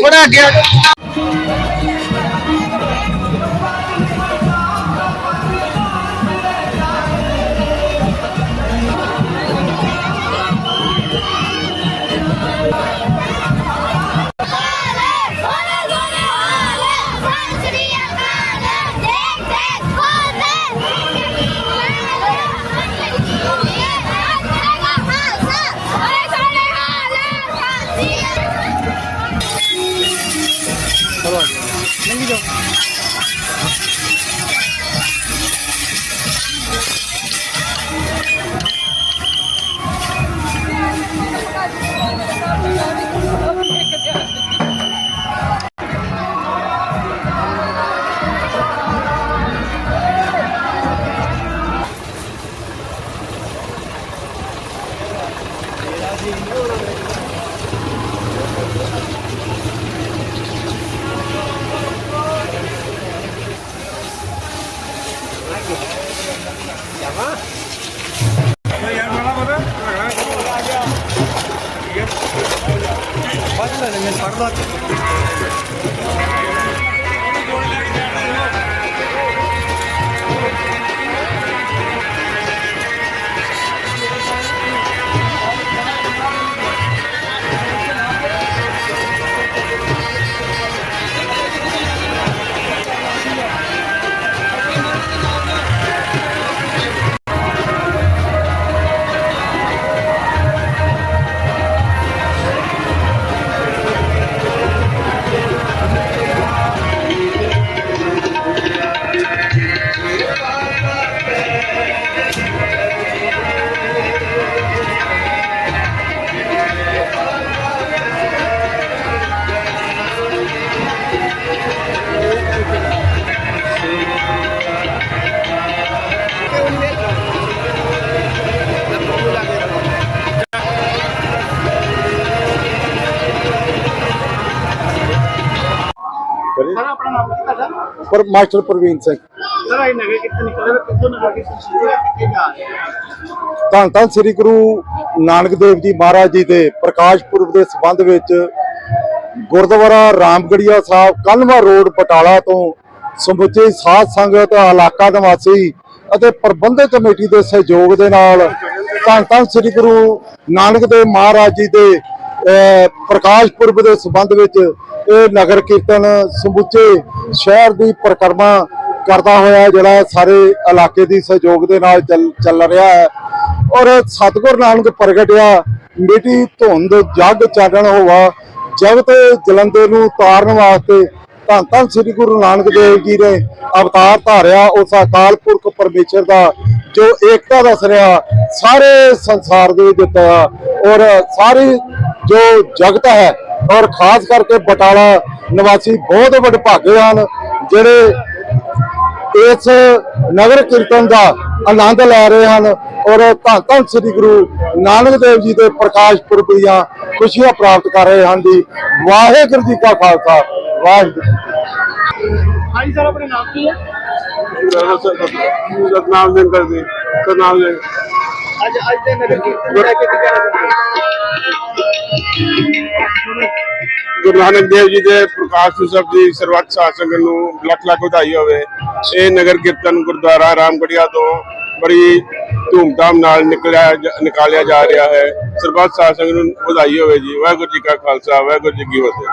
ਥੋੜਾ ਅੱਗੇ ਆ ਜਾਓ। Charlotte. ਸਰ ਆਪਣਾ ਨਾਮ ਕੀ ਤੁਹਾਡਾ ਪਰ ਮਾਸਟਰ ਪ੍ਰਵੀਨ ਸਿੰਘ। ਸਰ ਆਈ ਨਗੇ ਕਿੱਥੇ ਨਿਕਲੇ ਤੇ ਕਿੱਥੋਂ ਨਗਾ ਕੇ ਤੁਸੀਂ ਕਿੱਥੇ ਜਾ ਰਹੇ ਹੋ? ਧੰਨ ਧੰਨ ਸ੍ਰੀ ਗੁਰੂ ਨਾਨਕ ਦੇਵ ਜੀ ਮਹਾਰਾਜ ਜੀ ਦੇ ਪ੍ਰਕਾਸ਼ ਪੁਰਬ ਦੇ ਸੰਬੰਧ ਵਿੱਚ ਗੁਰਦੁਆਰਾ ਰਾਮਗੜੀਆ ਸਾਹਿਬ ਕਲਵਾ ਰੋਡ ਬਟਾਲਾ ਤੋਂ ਸਮੁੱਚੀ ਸਾਧ ਸੰਗਤ ਇਲਾਕਾ ਨਿਵਾਸੀ ਅਤੇ ਪ੍ਰਬੰਧਕ ਕਮੇਟੀ ਦੇ ਸਹਿਯੋਗ ਦੇ ਨਾਲ ਧੰਨ ਧੰਨ ਸ੍ਰੀ ਗੁਰੂ ਨਾਨਕ ਦੇਵ ਮਹਾਰਾਜ ਜੀ ਦੇ ਪ੍ਰਕਾਸ਼ ਪੁਰਬ ਦੇ ਸੰਬੰਧ ਵਿੱਚ ਇਹ ਨਗਰ ਕੀਰਤਨ ਸਮੁੱਚੇ ਸ਼ਹਿਰ ਦੀ ਪਰਿਕਰਮਾ ਕਰਦਾ ਹੋਇਆ ਜਿਹੜਾ ਸਾਰੇ ਇਲਾਕੇ ਦੀ ਸਹਿਯੋਗ ਦੇ ਨਾਲ ਚੱਲ ਚੱਲ ਰਿਹਾ ਹੈ। ਔਰ ਸਤਿਗੁਰ ਨਾਨਕ ਪ੍ਰਗਟਿਆ, ਮਿੱਟੀ ਧੁੰਦ ਜਗ ਚਾਨਣ ਹੋਵਾ ਜਗਤ ਜਲੰਦੇ ਨੂੰ ਤਾਰਨ ਵਾਸਤੇ ਧੰਨ ਧੰਨ ਸ੍ਰੀ ਗੁਰੂ ਨਾਨਕ ਦੇਵ ਜੀ ਨੇ ਅਵਤਾਰ ਧਾਰਿਆ, ਉਸ ਅਕਾਲ ਪੁਰਖ ਪਰਮੇਸ਼ਰ ਦਾ ਜੋ ਏਕਤਾ ਦਾ ਰਿਹਾ, ਸਾਰੇ ਸੰਸਾਰ ਦੇ ਵਿੱਚ ਦਿੱਤਾ ਔਰ ਸਾਰੀ ਜੋ ਜਗਤ ਹੈ ਔਰ ਖਾਸ ਕਰਕੇ ਬਟਾਲਾ ਨਿਵਾਸੀ ਬਹੁਤ ਵਡਭਾਗੇ ਹਨ, ਜਿਹੜੇ ਇਸ ਨਗਰ ਕੀਰਤਨ ਦਾ ਆਨੰਦ ਲੈ ਰਹੇ ਹਨ ਔਰ ਧੰਨ ਧੰਨ ਸ੍ਰੀ ਗੁਰੂ ਨਾਨਕ ਦੇਵ ਜੀ ਦੇ ਪ੍ਰਕਾਸ਼ ਪੁਰਬ ਦੀਆਂ ਖੁਸ਼ੀਆਂ ਪ੍ਰਾਪਤ ਕਰ ਰਹੇ ਹਨ ਜੀ। ਵਾਹਿਗੁਰੂ ਜੀ ਕਾ ਖਾਲਸਾ, ਵਾਹਿਗੁਰੂ ਹਾਂਜੀ ਸਰ, ਆਪਣੇ ਨਾਮ ਕੀ ਹੈ? ਸਤਨਾਮ ਸਿੰਘ ਕਰਦੇ ਸਤਨਾਮ ਸਿੰਘ ਅੱਜ ਅੱਜ ਦੇ ਨਗਰ ਕੀਰਤਨ ਲੈ ਕੇ ਕੀ ਕਹਿਣਾ ਗੁਰੂ ਨਾਨਕ ਦੇਵ ਜੀ ਦੇ ਪ੍ਰਕਾਸ਼ ਉਤਸਵ ਦੀ ਸਰਬੱਤ ਸਾਧ ਸੰਗਤ ਨੂੰ ਲੱਖ ਲੱਖ ਵਧਾਈ ਹੋਵੇ। ਇਹ ਨਗਰ ਕੀਰਤਨ ਗੁਰਦੁਆਰਾ ਰਾਮਗੜੀਆ ਤੋਂ ਬੜੀ ਧੂਮਧਾਮ ਨਾਲ ਨਿਕਲਿਆ ਨਿਕਾਲਿਆ ਜਾ ਰਿਹਾ ਹੈ। ਸਰਬੱਤ ਸਾਧ ਸੰਗਤ ਨੂੰ ਵਧਾਈ ਹੋਵੇ ਜੀ। ਵਾਹਿਗੁਰੂ ਜੀ ਕਾ ਖਾਲਸਾ, ਵਾਹਿਗੁਰੂ ਜੀ ਕੀ ਫਤਿਹ।